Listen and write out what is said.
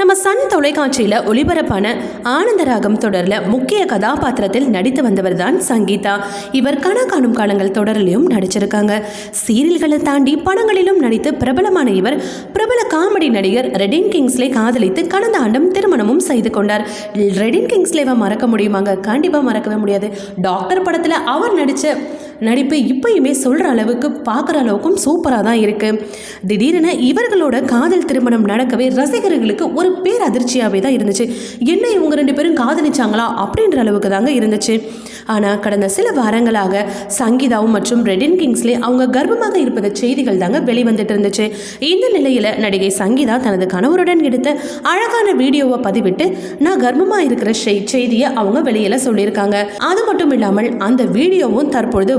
நம்ம சன் தொலைக்காட்சியில் ஒளிபரப்பான ஆனந்தராகம் தொடரில் முக்கிய கதாபாத்திரத்தில் நடித்து வந்தவர் தான் சங்கீதா. இவர் கனா காணும் காலங்கள் தொடரிலையும் நடிச்சிருக்காங்க. சீரியல்களை தாண்டி படங்களிலும் நடித்து பிரபலமான இவர் பிரபல காமெடி நடிகர் ரெடின் கிங்ஸ்லே காதலித்து கடந்த ஆண்டும் திருமணமும் செய்து கொண்டார். ரெடின் கிங்ஸ்லேவை மறக்க முடியுமாங்க? கண்டிப்பாக மறக்கவே முடியாது. டாக்டர் படத்தில் அவர் நடித்த நடிப்பு இப்பயுமே சொல்கிற அளவுக்கு பார்க்குற அளவுக்கும் சூப்பராக தான் இருக்குது திடீரென இவர்களோட காதல் திருமணம் நடக்கவே ரசிகர்களுக்கு ஒரு பேரதிர்ச்சியாகவே தான் இருந்துச்சு. என்ன இவங்க ரெண்டு பேரும் காதலிச்சாங்களா? அப்படின்ற அளவுக்கு தாங்க இருந்துச்சு. ஆனால் கடந்த சில வாரங்களாக சங்கீதாவும் மற்றும் ரெடின் கிங்ஸ்லே அவங்க கர்ப்பமாக இருப்பது செய்திகள் தாங்க வெளிவந்துட்டு இருந்துச்சு. இந்த நிலையில் நடிகை சங்கீதா தனது கணவருடன் எடுத்த அழகான வீடியோவை பதிவிட்டு நான் கர்ப்பமாக இருக்கிற செய்- செய்தியை அவங்க வெளியில் சொல்லியிருக்காங்க. அது மட்டும் இல்லாமல் அந்த வீடியோவும் தற்பொழுது